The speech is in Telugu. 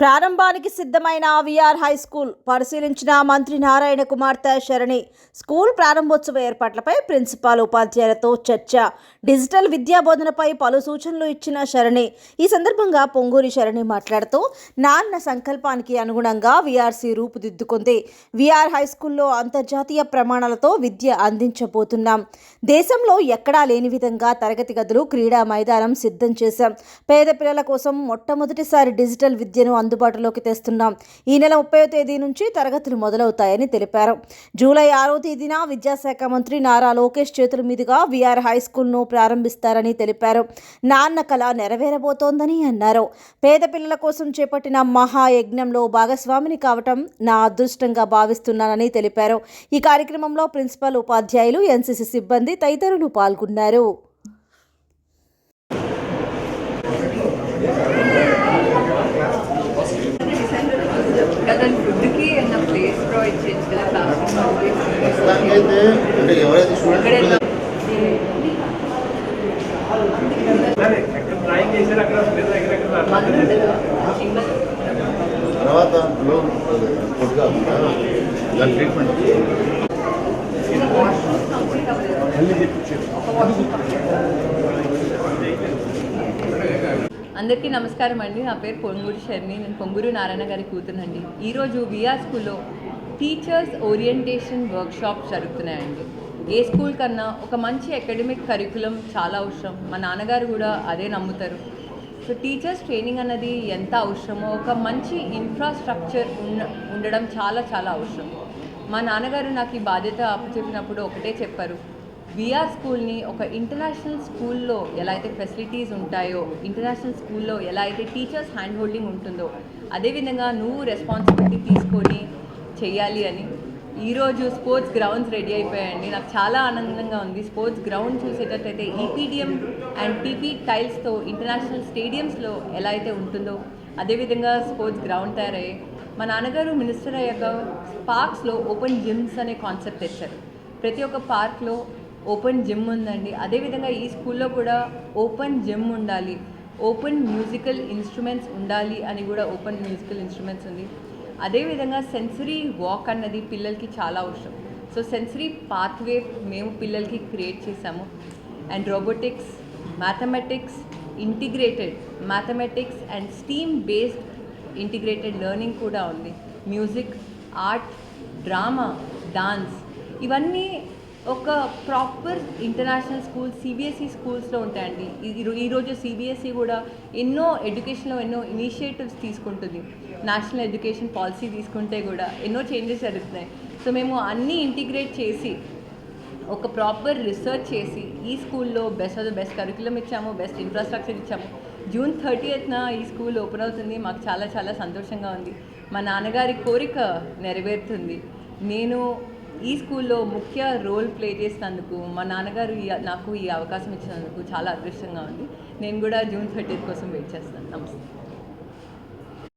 ప్రారంభానికి సిద్ధమైన విఆర్ హై స్కూల్ పరిశీలించిన మంత్రి నారాయణ కుమార్తె శరణి స్కూల్ ప్రారంభోత్సవ ఏర్పాట్లపై ప్రిన్సిపాల్ ఉపాధ్యాయులతో చర్చ. డిజిటల్ విద్యా బోధనపై పలు సూచనలు ఇచ్చిన శరణి ఈ సందర్భంగా పొంగూరి శరణి మాట్లాడుతూ నాన్న సంకల్పానికి అనుగుణంగా విఆర్సీ రూపుదిద్దుకుంది. విఆర్ హై స్కూల్లో అంతర్జాతీయ ప్రమాణాలతో విద్య అందించబోతున్నాం. దేశంలో ఎక్కడా లేని విధంగా తరగతి గదులు క్రీడా మైదానం సిద్ధం చేశాం. పేద పిల్లల కోసం మొట్టమొదటిసారి డిజిటల్ విద్యను అందుబాటులోకి తెస్తున్నాం. ఈ నెల ముప్పై తేదీ నుంచి తరగతులు మొదలవుతాయని తెలిపారు. జూలై ఆరో తేదీన విద్యాశాఖ మంత్రి నారా లోకేష్ చేతుల మీదుగా విఆర్ హై స్కూల్ను ప్రారంభిస్తారని తెలిపారు. నాన్న కళ నెరవేరబోతోందని అన్నారు. పేద పిల్లల కోసం చేపట్టిన మహాయజ్ఞంలో భాగస్వామిని కావటం నా అదృష్టంగా భావిస్తున్నానని తెలిపారు. ఈ కార్యక్రమంలో ప్రిన్సిపల్ ఉపాధ్యాయులు ఎన్సీసీ సిబ్బంది తదితరులు పాల్గొన్నారు. కదా ఫుడ్కి ఉన్న ప్లేస్ ప్రొవైడ్ చేయొచ్చు కదా క్లాస్ అక్కడ లేదా ఎక్కడ ఎక్కడ మందు ఉంటుందా సింగల్ తర్వాత లో కొద్దిగా దాని ట్రీట్మెంట్ అందరికీ నమస్కారం అండి. నా పేరు పొంగూరు శర్మి నేను పొంగూరు నారాయణ గారి కూతురునండి. ఈరోజు విఆర్ స్కూల్లో టీచర్స్ ఓరియంటేషన్ వర్క్షాప్ జరుగుతున్నాయండి. ఏ స్కూల్ కన్నా ఒక మంచి అకాడమిక్ కరికులం చాలా అవసరం. మా నాన్నగారు కూడా అదే నమ్ముతారు. సో టీచర్స్ ట్రైనింగ్ అన్నది ఎంత అవసరమో ఒక మంచి ఇన్ఫ్రాస్ట్రక్చర్ ఉన్న ఉండడం చాలా చాలా అవసరం. మా నాన్నగారు నాకు ఈ బాధ్యత అప్పచెప్పినప్పుడు ఒకటే చెప్పారు. విఆర్ స్కూల్ని ఒక ఇంటర్నేషనల్ స్కూల్లో ఎలా అయితే ఫెసిలిటీస్ ఉంటాయో ఇంటర్నేషనల్ స్కూల్లో ఎలా అయితే టీచర్స్ హ్యాండ్ హోల్డింగ్ ఉంటుందో అదేవిధంగా నువ్వు రెస్పాన్సిబిలిటీ తీసుకొని చెయ్యాలి అని ఈరోజు స్పోర్ట్స్ గ్రౌండ్స్ రెడీ అయిపోయాయండి. నాకు చాలా ఆనందంగా ఉంది. స్పోర్ట్స్ గ్రౌండ్ చూసేటట్టయితే ఈపీడిఎం అండ్ టీపీ టైల్స్తో ఇంటర్నేషనల్ స్టేడియంస్లో ఎలా అయితే ఉంటుందో అదేవిధంగా స్పోర్ట్స్ గ్రౌండ్ తయారయ్యాయి. మా నాన్నగారు మినిస్టర్ అయ్యాక పార్క్స్లో ఓపెన్ జిమ్స్ అనే కాన్సెప్ట్ తెచ్చారు. ప్రతి ఒక్క పార్క్లో ఓపెన్ జిమ్ ఉందండి. అదేవిధంగా ఈ స్కూల్లో కూడా ఓపెన్ జిమ్ ఉండాలి. ఓపెన్ మ్యూజికల్ ఇన్స్ట్రుమెంట్స్ ఉండాలి అని కూడా ఓపెన్ మ్యూజికల్ ఇన్స్ట్రుమెంట్స్ ఉంది. అదేవిధంగా సెన్సరీ వాక్ అన్నది పిల్లలకి చాలా అవసరం. సో సెన్సరీ పాత్వే మేము పిల్లలకి క్రియేట్ చేసాము and robotics mathematics integrated mathematics and STEAM based integrated learning కూడా ఉంది. మ్యూజిక్ ఆర్ట్ డ్రామా డాన్స్ ఇవన్నీ ఒక ప్రాపర్ ఇంటర్నేషనల్ స్కూల్ సిబిఎస్ఈ స్కూల్స్లో ఉంటాయండి. ఈ- ఈరోజు సిబిఎస్ఈ కూడా ఎన్నో ఎడ్యుకేషన్లో ఎన్నో ఇనిషియేటివ్స్ తీసుకుంటుంది. నేషనల్ ఎడ్యుకేషన్ పాలసీ తీసుకుంటే కూడా ఎన్నో చేంజెస్ జరుగుతున్నాయి. సో మేము అన్నీ ఇంటిగ్రేట్ చేసి ఒక ప్రాపర్ రీసెర్చ్ చేసి ఈ స్కూల్లో best of the best curriculum ఇచ్చాము బెస్ట్ ఇన్ఫ్రాస్ట్రక్చర్ ఇచ్చాము. జూన్ థర్టీయత్న ఈ స్కూల్ ఓపెన్ అవుతుంది. మాకు చాలా చాలా సంతోషంగా ఉంది. మా నాన్నగారి కోరిక నెరవేరుతుంది. నేను ఈ స్కూల్లో ముఖ్య రోల్ ప్లే చేసినందుకు మా నాన్నగారు ఈ- నాకు ఈ అవకాశం ఇచ్చినందుకు చాలా అదృష్టంగా ఉంది. నేను కూడా జూన్ థర్టీత్ కోసం వెయిట్ చేస్తాను. నమస్తే.